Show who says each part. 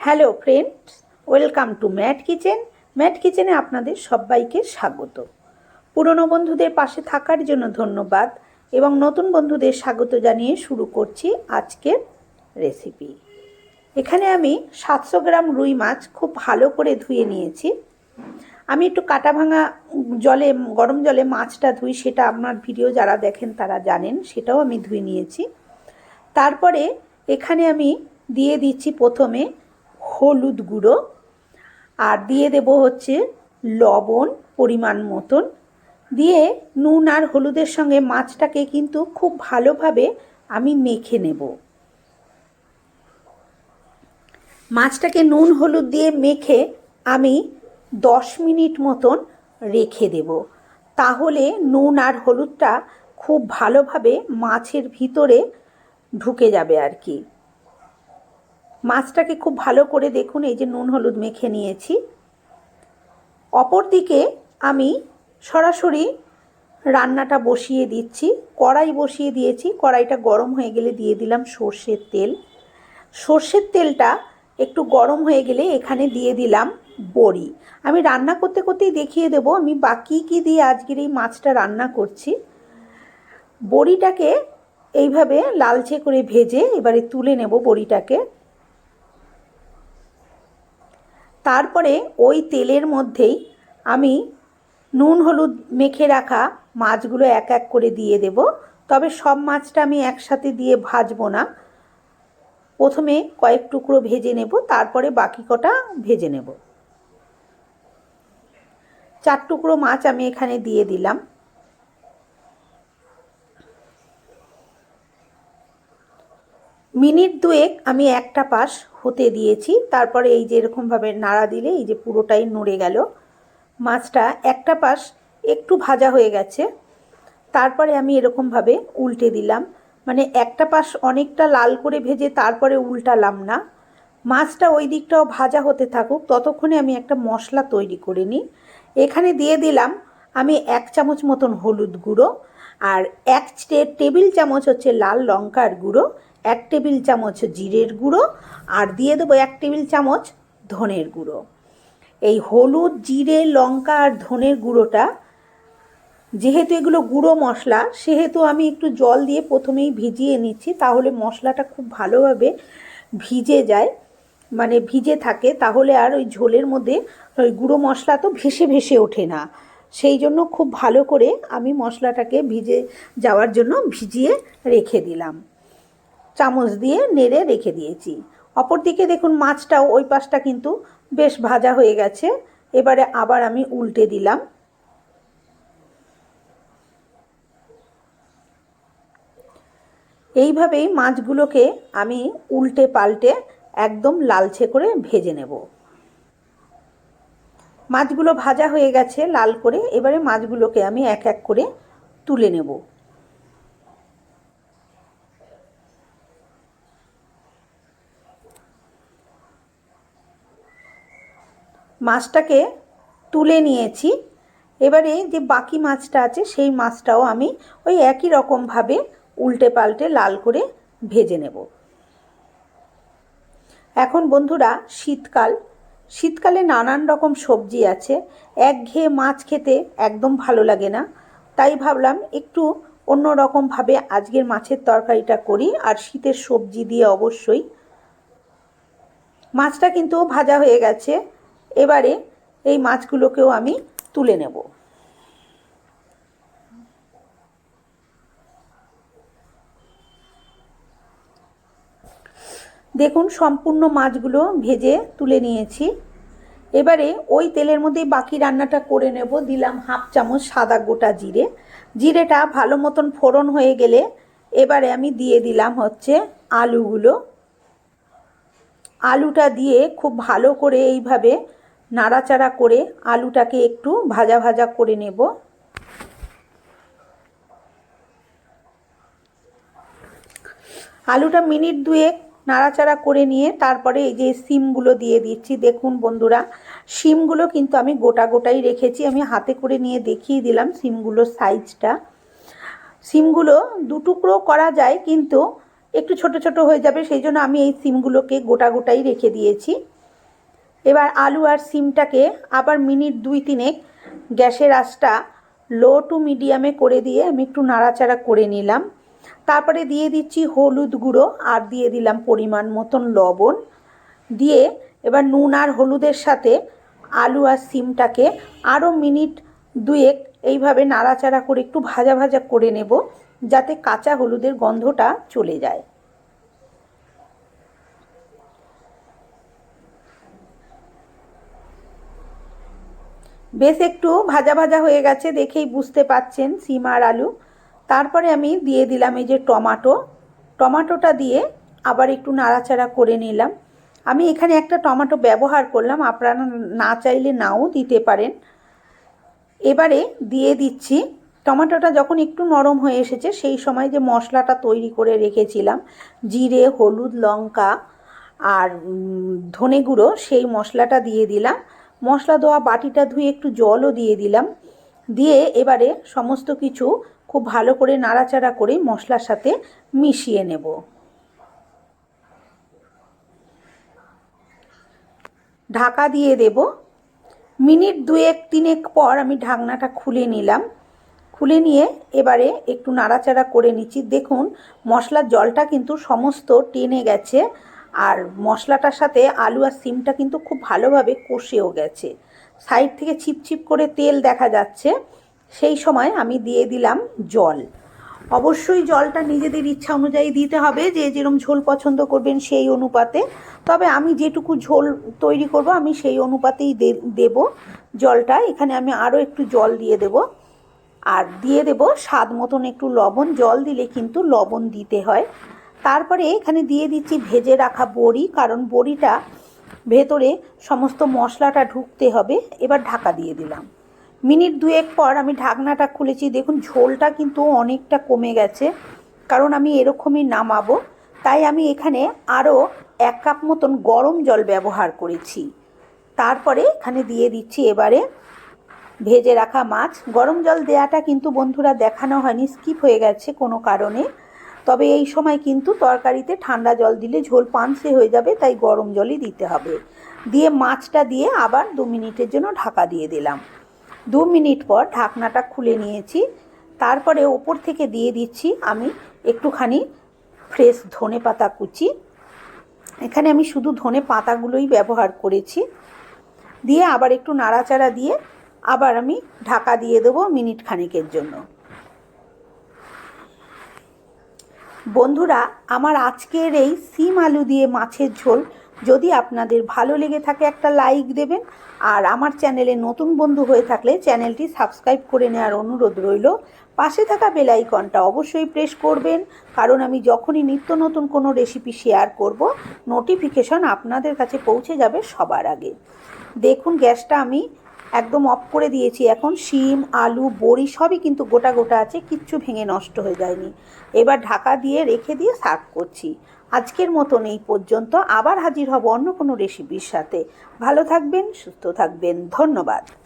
Speaker 1: Hello friends, welcome to Matt kitchen. Mat কিচেনে আপনাদের সবাইকে স্বাগত। পুরনো বন্ধুদের পাশে থাকার জন্য ধন্যবাদ এবং নতুন বন্ধুদের স্বাগত জানিয়ে শুরু করছি আজকের রেসিপি। এখানে আমি সাতশো গ্রাম রুই মাছ খুব ভালো করে ধুয়ে নিয়েছি। আমি একটু কাটা ভাঙা জলে, গরম জলে মাছটা ধুই, সেটা আপনার ভিডিও যারা দেখেন তারা জানেন, সেটাও আমি ধুয়ে নিয়েছি। তারপরে এখানে আমি দিয়ে দিচ্ছি প্রথমে হলুদ গুঁড়ো। আর দিয়ে দেব হচ্ছে লবণ পরিমাণ মতন। দিয়ে নুন আর হলুদের সঙ্গে মাছটাকে কিন্তু খুব ভালোভাবে আমি মেখে নেব। মাছটাকে নুন হলুদ দিয়ে মেখে আমি দশ মিনিট মতন রেখে দেব। তাহলে নুন আর হলুদটা খুব ভালোভাবে মাছের ভিতরে ঢুকে যাবে আর কি। মাছটাকে খুব ভালো করে দেখুন, এই যে নুন হলুদ মেখে নিয়েছি। অপরদিকে আমি সরাসরি রান্নাটা বসিয়ে দিচ্ছি, কড়াই বসিয়ে দিয়েছি, কড়াইটা গরম হয়ে গেলে দিয়ে দিলাম সর্ষের তেল। সর্ষের তেলটা একটু গরম হয়ে গেলে এখানে দিয়ে দিলাম বড়ি। আমি রান্না করতে করতেই দেখিয়ে দেব, আমি বাকি কি দিয়ে আজকের এই মাছটা রান্না করছি। বড়িটাকে এইভাবে লালচে করে ভেজে এবারে তুলে নেব বড়িটাকে। তারপরে ওই তেলের মধ্যেই আমি নুন হলুদ মেখে রাখা মাছগুলো এক এক করে দিয়ে দেব। তবে সব মাছটা আমি একসাথে দিয়ে ভাজবো না। প্রথমে কয়েক টুকরো ভেজে নেব, তারপরে বাকি কটা ভেজে নেব। চার টুকরো মাছ আমি এখানে দিয়ে দিলাম। মিনিট দুয়েক আমি একটা পাশ হতে দিয়েছি। তারপরে এই যে এরকমভাবে নাড়া দিলে এই যে পুরোটাই নড়ে গেল। মাছটা একটা পাশ একটু ভাজা হয়ে গেছে। তারপরে আমি এরকমভাবে উল্টে দিলাম। মানে একটা পাশ অনেকটা লাল করে ভেজে তারপরে উল্টালাম না। মাছটা ওই দিকটাও ভাজা হতে থাকুক, ততক্ষণে আমি একটা মশলা তৈরি করে নিই। এখানে দিয়ে দিলাম আমি এক চামচ মতন হলুদ গুঁড়ো আর এক টেবিল চামচ হচ্ছে লাল লঙ্কার গুঁড়ো। এক টেবিল চামচ জিরের গুঁড়ো আর দিয়ে দেবো এক টেবিল চামচ ধনের গুঁড়ো। এই হলুদ, জিরে, লঙ্কা আর ধনের গুঁড়োটা, যেহেতু এগুলো গুঁড়ো মশলা, সেহেতু আমি একটু জল দিয়ে প্রথমেই ভিজিয়ে নিচ্ছি, তাহলে মশলাটা খুব ভালোভাবে ভিজে যায় মানে ভিজে থাকে, তাহলে আর ওই ঝোলের মধ্যে ওই গুঁড়ো মশলা তো ভেসে ভেসে ওঠে না। সেই জন্য খুব ভালো করে আমি মশলাটাকে ভিজে যাওয়ার জন্য ভিজিয়ে রেখে দিলাম। চামচ দিয়ে নেড়ে রেখে দিয়েছি। অপরদিকে দেখুন, মাছটাও ওই পাশটা কিন্তু বেশ ভাজা হয়ে গেছে। এবারে আবার আমি উল্টে দিলাম। এইভাবেই মাছগুলোকে আমি উল্টে পাল্টে একদম লালচে করে ভেজে নেব। মাছগুলো ভাজা হয়ে গেছে লাল করে, এবারে মাছগুলোকে আমি এক এক করে তুলে নেব। মাছটাকে তুলে নিয়েছি। এবারে যে বাকি মাছটা আছে, সেই মাছটাও আমি ওই একই রকমভাবে উল্টে পাল্টে লাল করে ভেজে নেব। এখন বন্ধুরা, শীতকাল। শীতকালে নানান রকম সবজি আছে। একঘেয়ে মাছ খেতে একদম ভালো লাগে না। তাই ভাবলাম একটু অন্য রকমভাবে আজকের মাছের তরকারিটা করি আর শীতের সবজি দিয়ে অবশ্যই। মাছটা কিন্তু ভাজা হয়ে গেছে। এবারে এই মাছগুলোকেও আমি তুলে নেব। দেখুন, সম্পূর্ণ মাছগুলো ভেজে তুলে নিয়েছি। এবারে ওই তেলের মধ্যেই বাকি রান্নাটা করে নেব। দিলাম হাফ চামচ সাদা গোটা জিরে। জিরেটা ভালো মতন ফোড়ন হয়ে গেলে এবারে আমি দিয়ে দিলাম হচ্ছে আলুগুলো। আলুটা দিয়ে খুব ভালো করে এইভাবে নাড়াচাড়া করে আলুটাকে একটু ভাজা ভাজা করে নেব। আলুটা মিনিট দুয়েক নাড়াচাড়া করে নিয়ে তারপরে এই যে সিমগুলো দিয়ে দিচ্ছি, দেখুন বন্ধুরা সিমগুলো কিন্তু আমি গোটা গোটাই রেখেছি, আমি হাতে করে নিয়ে দেখিয়ে দিলাম সিমগুলোর সাইজটা। সিমগুলো দুটুকরো করা যায়, কিন্তু একটু ছোট ছোট হয়ে যাবে, সেই জন্য আমি এই সিমগুলোকে গোটা গোটাই রেখে দিয়েছি। এবার আলু আর সিমটাকে আবার মিনিট দুই তিনেক গ্যাসের আঁচটা লো টু মিডিয়ামে করে দিয়ে আমি একটু নাড়াচাড়া করে নিলাম। তারপরে দিয়ে দিচ্ছি হলুদ গুঁড়ো আর দিয়ে দিলাম পরিমাণ মতন লবণ। দিয়ে এবার নুন আর হলুদের সাথে আলু আর সিমটাকে আরও মিনিট দুয়েক এইভাবে নাড়াচাড়া করে একটু ভাজা ভাজা করে নেব, যাতে কাঁচা হলুদের গন্ধটা চলে যায়। বেশ একটু ভাজা ভাজা হয়ে গেছে, দেখেই বুঝতে পাচ্ছেন সিম আর আলু। তারপরে আমি দিয়ে দিলাম এই যে টমাটো। টমাটোটা দিয়ে আবার একটু নাড়াচাড়া করে নিলাম। আমি এখানে একটা টমেটো ব্যবহার করলাম, আপনারা না চাইলে নাও দিতে পারেন। এবারে দিয়ে দিচ্ছি। টমেটোটা যখন একটু নরম হয়ে এসেছে, সেই সময় যে মশলাটা তৈরি করে রেখেছিলাম, জিরে, হলুদ, লঙ্কা আর ধনে গুঁড়ো, সেই মশলাটা দিয়ে দিলাম। মশলা দেওয়া বাটিটা ধুয়ে একটু জলও দিয়ে দিলাম। দিয়ে এবারে সমস্ত কিছু খুব ভালো করে নাড়াচাড়া করে মশলার সাথে মিশিয়ে নেব। ঢাকা দিয়ে দেব। মিনিট দুয়েক তিনেক পর আমি ঢাকনাটা খুলে নিলাম। খুলে নিয়ে এবারে একটু নাড়াচাড়া করে নিচ্ছি। দেখুন, মশলার জলটা কিন্তু সমস্ত টেনে গেছে। আর মশলাটার সাথে আলু আর সিমটা কিন্তু খুব ভালোভাবে কষেও গেছে। সাইড থেকে ছিপছিপ করে তেল দেখা যাচ্ছে। সেই সময় আমি দিয়ে দিলাম জল। অবশ্যই জলটা নিজেদের ইচ্ছা অনুযায়ী দিতে হবে। যে যেরকম ঝোল পছন্দ করবেন সেই অনুপাতে। তবে আমি যেটুকু ঝোল তৈরি করব, আমি সেই অনুপাতেই দেব জলটা। এখানে আমি আরও একটু জল দিয়ে দেব। আর দিয়ে দেব স্বাদ মতন একটু লবণ। জল দিলে কিন্তু লবণ দিতে হয়। তারপরে এখানে দিয়ে দিচ্ছি ভেজে রাখা বড়ি, কারণ বড়িটা ভেতরে সমস্ত মশলাটা ঢুকতে হবে। এবার ঢাকা দিয়ে দিলাম। মিনিট দুয়েক পর আমি ঢাকনাটা খুলেছি। দেখুন, ঝোলটা কিন্তু অনেকটা কমে গেছে, কারণ আমি এরকমই নামাবো। তাই আমি এখানে আরও এক কাপ মতন গরম জল ব্যবহার করেছি। তারপরে এখানে দিয়ে দিচ্ছি এবারে ভেজে রাখা মাছ। গরম জল দেয়াটা কিন্তু বন্ধুরা দেখানো হয়নি, স্কিপ হয়ে গেছে কোনো কারণে। তবে এই সময় কিন্তু তরকারিতে ঠান্ডা জল দিলে ঝোল পানসে হয়ে যাবে, তাই গরম জলই দিতে হবে। দিয়ে মাছটা দিয়ে আবার দু মিনিটের জন্য ঢাকা দিয়ে দিলাম। দু মিনিট পর ঢাকনাটা খুলে নিয়েছি। তারপরে ওপর থেকে দিয়ে দিচ্ছি আমি একটুখানি ফ্রেশ ধনে পাতা কুচি। এখানে আমি শুধু ধনে পাতাগুলোই ব্যবহার করেছি। দিয়ে আবার একটু নাড়াচাড়া দিয়ে আবার আমি ঢাকা দিয়ে দেবো মিনিট খানিকের জন্য। বন্ধুরা, আমার আজকের এই সিম আলু দিয়ে মাছের ঝোল। যদি আপনাদের ভালো লেগে থাকে, একটা লাইক দেবেন। আর আমার চ্যানেলে নতুন বন্ধু হয়ে থাকলে চ্যানেলটি সাবস্ক্রাইব করে নেওয়ার অনুরোধ রইল। পাশে থাকা বেলাইকনটা অবশ্যই প্রেস করবেন। কারণ আমি যখনই নিত্য নতুন কোনো রেসিপি শেয়ার করব নোটিফিকেশন আপনাদের কাছে পৌঁছে যাবে সবার আগে। দেখুন, গ্যাসটা আমি একদম অফ করে দিয়েছি। এখন শিম, আলু, বড়ি সবই কিন্তু গোটা গোটা আছে, কিচ্ছু ভেঙে নষ্ট হয়ে যায়নি। এবার ঢাকা দিয়ে রেখে দিয়ে সার্ভ করছি। আজকের মতন এই পর্যন্ত। আবার হাজির হব অন্য কোনো রেসিপির সাথে। ভালো থাকবেন, সুস্থ থাকবেন। ধন্যবাদ।